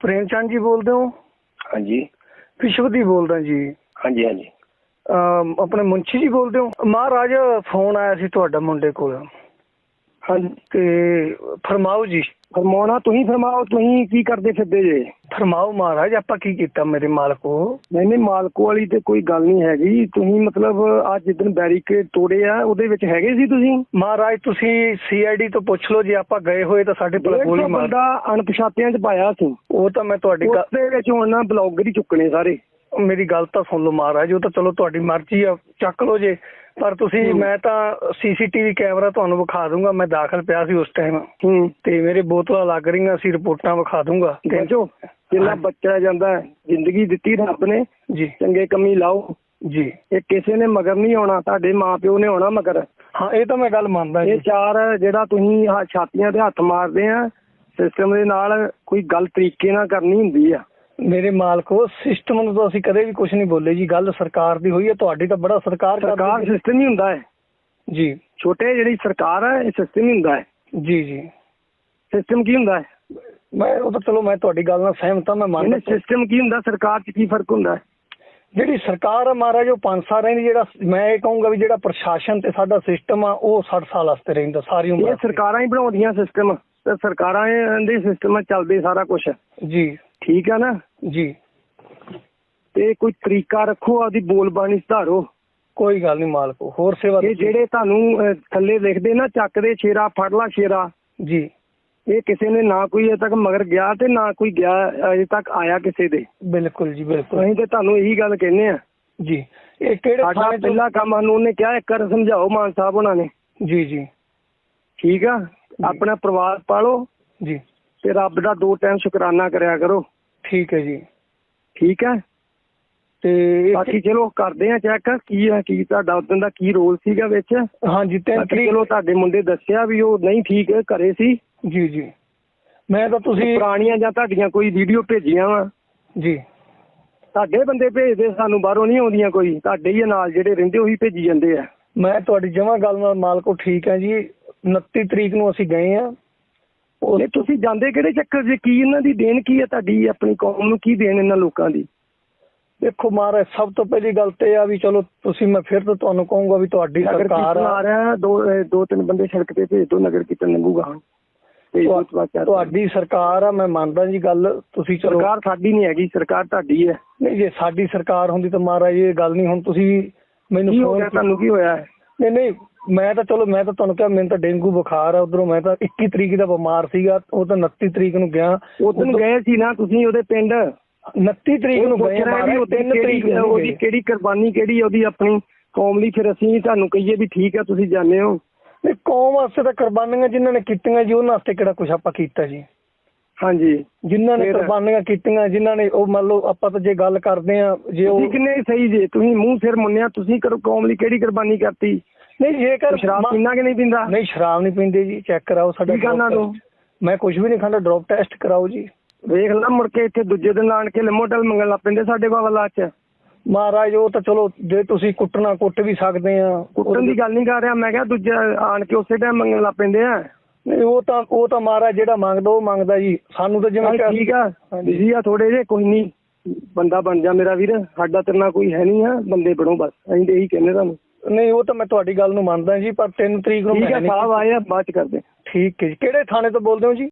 ਪ੍ਰੇਮ ਚੰਦ ਜੀ ਬੋਲਦੇ ਹੋ? ਹਾਂਜੀ। ਵਿਸ਼ਵਦੀਪ ਬੋਲਦਾ ਜੀ। ਹਾਂਜੀ ਹਾਂਜੀ। ਅਮ ਆਪਣੇ ਮੁੰਸ਼ੀ ਜੀ ਬੋਲਦੇ ਹੋ? ਮਹਾਰਾਜ ਫੋਨ ਆਇਆ ਸੀ ਤੁਹਾਡਾ ਮੁੰਡੇ ਕੋਲ। ਹਾਂਜੀ ਤੇ ਫਰਮਾਓ ਜੀ। ਫਰਮਾਉਣਾ ਤੁਸੀਂ ਫਰਮਾਓ ਤੁਸੀਂ ਕੀ ਕਰਦੇ ਫਿਰਦੇ ਜੇ? ਫਰਮਾਓ ਮਹਾਰਾਜ ਆਪਾਂ ਕੀ ਕੀਤਾ ਮੇਰੇ ਮਾਲਕੋ? ਨਹੀਂ ਨਹੀਂ ਮਾਲਕੋ ਵਾਲੀ ਤੇ ਕੋਈ ਗੱਲ ਨਹੀਂ ਹੈਗੀ। ਤੁਸੀਂ ਮਤਲਬ ਅੱਜ ਜਿੱਦਣ ਬੈਰੀਕੇਡ ਤੋੜੇ ਆ ਉਹਦੇ ਵਿੱਚ ਹੈਗੇ ਸੀ ਤੁਸੀਂ? ਮਹਾਰਾਜ ਤੁਸੀਂ ਸੀਆਈਡੀ ਤੋਂ ਪੁੱਛ ਲਓ ਜੇ ਆਪਾਂ ਗਏ ਹੋਏ ਤਾਂ ਸਾਡੇ ਕੋਲ ਗੋਲੀ ਮਾਰ ਬੰਦਾ ਅਣਪਛਾਤਿਆਂ 'ਚ ਪਾਇਆ ਸੀ। ਉਹ ਤਾਂ ਮੈਂ ਤੁਹਾਡੀ ਗੱਲ ਉਹਦੇ ਵਿੱਚ ਹੁਣ ਨਾ ਬਲੌਗਰ ਹੀ ਚੁੱਕਣੇ ਸਾਰੇ। ਮੇਰੀ ਗੱਲ ਤਾਂ ਸੁਣ ਲਓ ਮਹਾਰਾਜ ਉਹ ਤਾਂ ਚਲੋ ਤੁਹਾਡੀ ਮਰਜ਼ੀ ਆ ਚੱਕ ਲਓ ਜੇ। ਪਰ ਤੁਸੀਂ। ਮੈਂ ਤਾਂ ਸੀਸੀਟੀਵੀ ਕੈਮਰਾ ਤੁਹਾਨੂੰ ਵਿਖਾ ਦੂੰਗਾ ਮੈਂ ਦਾਖਲ ਪਿਆ ਸੀ ਉਸ ਟਾਈਮ ਹੂੰ। ਤੇ ਮੇਰੇ ਬੋਤਲਾਂ ਲੱਗ ਰਹੀਆਂ ਸੀ ਰਿਪੋਰਟਾਂ ਵਿਖਾ ਦੂੰਗਾ। ਦੇਖੋ ਜਿੰਨਾ ਬੱਚਾ ਜਾਂਦਾ ਜ਼ਿੰਦਗੀ ਦਿੱਤੀ ਰੱਬ ਨੇ। ਜੀ। ਚੰਗੇ ਕੰਮੀ ਲਾਓ। ਜੀ। ਇਹ ਕਿਸੇ ਨੇ ਮਗਰ ਨਹੀਂ ਆਉਣਾ ਤੁਹਾਡੇ ਮਾਪਿਓ ਨੇ ਆਉਣਾ ਮਗਰ। ਹਾਂ ਇਹ ਤਾਂ ਮੈਂ ਗੱਲ ਮੰਨਦਾ ਇਹ ਚਾਰ ਜਿਹੜਾ ਤੁਸੀਂ ਛਾਤੀਆਂ ਤੇ ਹੱਥ ਮਾਰਦੇ ਆ ਸਿਸਟਮ ਦੇ ਨਾਲ ਕੋਈ ਗੱਲ ਤਰੀਕੇ ਨਾਲ ਕਰਨੀ ਹੁੰਦੀ ਆ। ਮੇਰੇ ਮਾਲਕੋ ਸਿਸਟਮ ਨੂੰ ਤਾਂ ਅਸੀਂ ਕਦੇ ਵੀ ਕੁਝ ਨਹੀਂ ਬੋਲੇ ਜੀ। ਗੱਲ ਸਰਕਾਰ ਦੀ ਹੋਈ ਹੈ ਤੁਹਾਡੀ ਤਾਂ ਬੜਾ ਸਰਕਾਰ ਕਰਦੀ ਸਰਕਾਰ ਹੈ। ਸਿਸਟਮ ਹੀ ਹੁੰਦਾ ਹੈ। ਜੀ। ਛੋਟੇ ਜਿਹੜੀ ਸਰਕਾਰ ਹੈ ਇਹ ਸਿਸਟਮ ਹੀ ਹੁੰਦਾ ਹੈ। ਜੀ ਜੀ। ਸਿਸਟਮ ਕੀ ਹੁੰਦਾ ਹੈ? ਮੈਂ ਉਹ ਤਾਂ ਚਲੋ ਮੈਂ ਤੁਹਾਡੀ ਗੱਲ ਨਾਲ ਸਹਿਮਤ ਹਾਂ ਮੈਂ ਇਹਨੇ ਮੰਨਦਾ ਸਿਸਟਮ ਕੀ ਹੁੰਦਾ ਸਰਕਾਰ 'ਚ ਕੀ ਫ਼ਰਕ ਹੁੰਦਾ ਹੈ? ਜਿਹੜੀ ਸਰਕਾਰ ਆ ਮਹਾਰਾਜ ਉਹ 5 ਸਾਲ ਰਹਿੰਦੀ ਜਿਹੜਾ ਮੈਂ ਇਹ ਕਹੂੰਗਾ ਵੀ ਜਿਹੜਾ ਪ੍ਰਸ਼ਾਸਨ ਤੇ ਸਾਡਾ ਸਿਸਟਮ ਆ ਉਹ 60 ਸਾਲ ਵਾਸਤੇ ਰਹਿੰਦਾ ਸਾਰੀ ਉਮਰ ਇਹ ਸਰਕਾਰਾਂ ਹੀ ਬਣਾਉਂਦੀਆਂ ਸਿਸਟਮ ਤੇ ਸਰਕਾਰਾਂ ਦੇ ਸਿਸਟਮ ਚੱਲਦੇ ਸਾਰਾ ਕੁਝ ਜੀ। ਠੀਕ ਆ ਨਾ? ਜੀ। ਤੇ ਕੋਈ ਤਰੀਕਾ ਰੱਖੋ ਆਪਦੀ ਬੋਲ ਬਾਣੀ ਸੁਧਾਰੋ। ਕੋਈ ਗੱਲ ਨਹੀਂ ਮਾਲਕੋ ਹੋਰ ਸੇਵਾ ਇਹ ਜਿਹੜੇ ਤੁਹਾਨੂੰ ਅਹ, ਥੱਲੇ ਲਿਖਦੇ ਨਾ ਚੱਕਦੇ ਸ਼ੇਰਾ ਫੜ ਲਾ ਸ਼ੇਰਾ। ਜੀ। ਇਹ ਕਿਸੇ ਨੇ ਨਾ ਕੋਈ ਅਜੇ ਤੱਕ ਮਗਰ ਗਿਆ ਤੇ ਨਾ ਕੋਈ ਗਿਆ ਅਜੇ ਤੱਕ ਆਇਆ ਕਿਸੇ ਦੇ। ਬਿਲਕੁਲ ਜੀ ਬਿਲਕੁਲ। ਅਸੀਂ ਤੇ ਤੁਹਾਨੂੰ ਇਹੀ ਗੱਲ ਕਹਿੰਦੇ ਆ ਜੀ। ਇਹ ਕਿਹੜੇ ਸਾਡਾ ਥਾਣੇ ਤੋਂ ਪਹਿਲਾ ਕੰਮ ਸਾਨੂੰ ਉਹਨੇ ਕਿਹਾ ਇੱਕ ਵਾਰ ਸਮਝਾਓ ਮਾਨ ਸਾਹਿਬ ਉਹਨਾਂ ਨੇ। ਜੀ ਜੀ। ਠੀਕ ਆ? ਆਪਣਾ ਪਰਿਵਾਰ ਪਾਲੋ ਜੀ। ਤੇ ਰੱਬ ਦਾ ਦੋ ਟਾਈਮ ਸ਼ੁਕਰਾਨਾ ਕਰਿਆ ਕਰੋ। ਠੀਕ ਹੈ ਜੀ। ਠੀਕ ਹੈ? ਤੇ ਬਾਕੀ ਚਲੋ ਕਰਦੇ ਆ ਚੈੱਕ ਕੀ ਆ ਕੀ ਤੁਹਾਡਾ ਉਦੋਂ ਦਾ ਕੀ ਰੋਲ ਸੀਗਾ ਵਿੱਚ? ਹਾਂਜੀ ਤਿੰਨ ਬਾਕੀ ਤਰੀਕ ਚਲੋ ਤੁਹਾਡੇ ਮੁੰਡੇ ਦੱਸਿਆ ਵੀ ਉਹ ਨਹੀਂ ਠੀਕ ਘਰੇ ਸੀ। ਜੀ ਜੀ। ਮੈਂ ਤਾਂ ਤੁਸੀਂ ਪੁਰਾਣੀਆਂ ਜਾਂ ਤੁਹਾਡੀਆਂ ਕੋਈ ਵੀਡੀਓ ਭੇਜੀਆਂ ਵਾ? ਜੀ। ਤੁਹਾਡੇ ਬੰਦੇ ਭੇਜਦੇ ਸਾਨੂੰ ਬਾਹਰੋਂ ਨਹੀਂ ਆਉਂਦੀਆਂ ਕੋਈ। ਤੁਹਾਡੇ ਹੀ ਨਾਲ ਜਿਹੜੇ ਰਹਿੰਦੇ ਉਹੀ ਭੇਜੀ ਜਾਂਦੇ ਆ। ਮੈਂ ਤੁਹਾਡੀ ਜਮਾ ਗੱਲ ਨਾਲ ਮਾਲਕੋ ਠੀਕ ਹੈ ਜੀ। 29 ਤਰੀਕ ਨੂੰ ਅਸੀਂ ਗਏ ਆ ਨਹੀਂ ਤੁਸੀਂ ਜਾਂਦੇ ਕਿਹੜੇ ਚੱਕਰ 'ਚ? ਕੀ ਇਹਨਾਂ ਦੀ ਦੇਣ ਕੀ ਹੈ ਤੁਹਾਡੀ ਆਪਣੀ ਕੌਮ ਨੂੰ ਕੀ ਦੇਣ ਇਹਨਾਂ ਲੋਕਾਂ ਦੀ? ਦੇਖੋ ਮਹਾਰਾਜ ਸਭ ਤੋਂ ਪਹਿਲੀ ਗੱਲ ਤੇ ਆ ਵੀ ਚਲੋ ਤੁਸੀਂ ਮੈਂ ਫਿਰ ਤੋਂ ਤੁਹਾਨੂੰ ਕਹੂੰਗਾ ਵੀ ਤੁਹਾਡੀ ਸਰਕਾਰ ਆ। ਰਿਹਾ ਦੋ ਦੋ ਤਿੰਨ ਬੰਦੇ ਸੜਕ ਤੇ ਭੇਜ ਦੋ ਨਗਰ ਕੀਰਤਨ ਚਾਰ- ਤੁਹਾਡੀ ਸਰਕਾਰ ਆ ਮੈਂ ਮੰਨਦਾ ਜੀ ਗੱਲ ਤੁਸੀਂ ਚਲੋ ਸਰਕਾਰ ਸਾਡੀ ਨਹੀਂ ਹੈਗੀ ਸਰਕਾਰ ਤੁਹਾਡੀ ਹੈ। ਨਹੀਂ ਜੇ ਸਾਡੀ ਸਰਕਾਰ ਹੁੰਦੀ ਤਾਂ ਮਹਾਰਾਜ ਇਹ ਗੱਲ ਨਹੀਂ ਹੁਣ ਤੁਸੀਂ ਮੈਨੂੰ ਕੀ ਹੋ ਗਿਆ ਤੁਹਾਨੂੰ ਕੀ ਹੋਇਆ? ਹੈ ਨਹੀਂ ਨਹੀਂ ਮੈਂ ਤਾਂ ਚਲੋ ਮੈਂ ਤਾਂ ਤੁਹਾਨੂੰ ਕਿਹਾ ਮੈਨੂੰ ਤਾਂ ਡੇਂਗੂ ਬੁਖਾਰ ਆ ਉਧਰੋਂ ਮੈਂ ਤਾਂ 21 ਤਰੀਕ ਦਾ ਬਿਮਾਰ ਸੀਗਾ ਉਹ ਤਾਂ 29 ਤਰੀਕ ਨੂੰ ਗਿਆ। ਉਦੋਂ ਗਏ ਸੀ ਨਾ ਤੁਸੀਂ ਉਹਦੇ ਪਿੰਡ? 29 ਤਰੀਕ ਨੂੰ ਉਹ ਗਏ ਵੀ ਮਹਾਰਾਜ ਉਹਦੀ 3 ਤਰੀਕ ਉਹਦੀ। ਕਿਹੜੀ ਕੁਰਬਾਨੀ ਕਿਹੜੀ ਉਹਦੀ ਆਪਣੀ ਕੌਮ ਲਈ ਫਿਰ ਅਸੀਂ ਤੁਹਾਨੂੰ ਕਹੀਏ ਵੀ ਠੀਕ ਹੈ ਤੁਸੀਂ ਜਾਣੇ ਹੋ। ਨਹੀਂ ਕੌਮ ਵਾਸਤੇ ਤਾਂ ਕੁਰਬਾਨੀਆਂ ਜਿਨ੍ਹਾਂ ਨੇ ਕੀਤੀਆਂ ਜੀ ਉਹਨਾਂ ਵਾਸਤੇ ਕਿਹੜਾ ਕੁਝ ਆਪਾਂ ਕੀਤਾ ਜੀ? ਹਾਂਜੀ। ਜਿਨ੍ਹਾਂ ਨੇ ਫਿਰ- ਕੁਰਬਾਨੀਆਂ ਕੀਤੀਆਂ ਜਿਨ੍ਹਾਂ ਨੇ ਉਹ ਮੰਨ ਲਓ ਆਪਾਂ ਤਾਂ ਜੇ ਗੱਲ ਕਰਦੇ ਆ ਜੇ ਉਹ ਤੁਸੀਂ ਕਿੰਨੇ ਸਹੀ ਜੇ? ਤੁਸੀਂ ਮੂੰਹ ਸਿਰ ਮੁੰਨਿਆ ਤੁਸੀਂ ਕਰੋ ਕੌਮ ਲਈ ਕਿਹੜੀ ਕੁਰਬਾਨੀ ਕਰਤੀ? ਨਹੀਂ ਜੇਕਰ ਸ਼ਰਾਬ ਮ- ਪੀਣਾ ਕਿ ਨਹੀਂ ਪੀਂਦਾ? ਨਹੀਂ ਸ਼ਰਾਬ ਨਹੀਂ ਪੀਂਦੇ ਜੀ ਚੈੱਕ ਕਰਾਓ ਸਾਡਾ ਕੀ ਕਰਨਾ drop ਤੂੰ? test। ਮੈਂ ਕੁਝ ਵੀ ਨਹੀਂ ਖਾਂਦਾ ਡ੍ਰੌਪ ਟੈਸਟ ਕਰਾਓ ਜੀ। ਵੇਖ ਲੈ ਮੁੜ ਕੇ ਇੱਥੇ ਦੂਜੇ ਦਿਨ ਆਣ ਕੇ ਲਿਮੋਟਲ ਮੰਗਣ ਲੱਗ ਪੈਂਦੇ ਸਾਡੇ ਬਾਬਲਾ ਚ। ਮਹਾਰਾਜ ਉਹ ਤਾਂ ਚਲੋ ਜੇ ਤੁਸੀਂ ਕੁੱਟਣਾ ਕੁੱਟ ਵੀ ਸਕਦੇ ਆ ਕੁੱਟਣ ਦੀ ਗੱਲ ਨਹੀਂ ਕਰ ਰਿਹਾ ਮੈਂ ਕਿਹਾ ਦੂਜਾ ਆਣ ਕੇ ਉਸੇ ਟਾਈਮ ਮੰਗਣ ਲੱਗ ਪੈਂਦੇ ਆ। ਨਹੀਂ ਉਹ ਤਾਂ ਉਹ ਤਾਂ ਮਹਾਰਾਜ ਜਿਹੜਾ ਮੰਗਦਾ ਉਹ ਮੰਗਦਾ ਜੀ। ਸਾਨੂੰ ਤਾਂ ਜਿਵੇਂ ਚੱਲ ਠੀਕ ਆ। ਹਾਂਜੀ। ਬਿਜ਼ੀ ਆ ਥੋੜੇ ਜੇ ਕੋਈ ਨਹੀਂ। ਬੰਦਾ ਬਣ ਜਾ ਮੇਰਾ ਵੀਰ। ਸਾਡਾ ਤੇਰੇ ਨਾਲ ਕੋਈ ਹੈ ਨਹੀਂ ਆ। ਬੰਦੇ ਬਣੋ ਬਸ। ਅਸੀਂ ਤੇ ਇਹੀ ਕਹਿੰਦੇ ਤੁਹਾਨੂੰ। ਨਹੀਂ ਉਹ ਤਾਂ ਮੈਂ ਤੁਹਾਡੀ ਗੱਲ ਨੂੰ ਮੰਨਦਾ ਜੀ ਪਰ 3 ਤਰੀਕ ਨੂੰ ਠੀਕ ਮੈਂ ਆ ਨਹੀਂ ਸਾਹਿਬ ਆਏ ਆ ਬਾਅਦ ਚ ਕਰਦੇ ਠੀਕ ਹੈ ਜੀ। ਕਿਹੜੇ ਥਾਣੇ ਤੋਂ ਬੋਲਦੇ ਹੋ ਜੀ?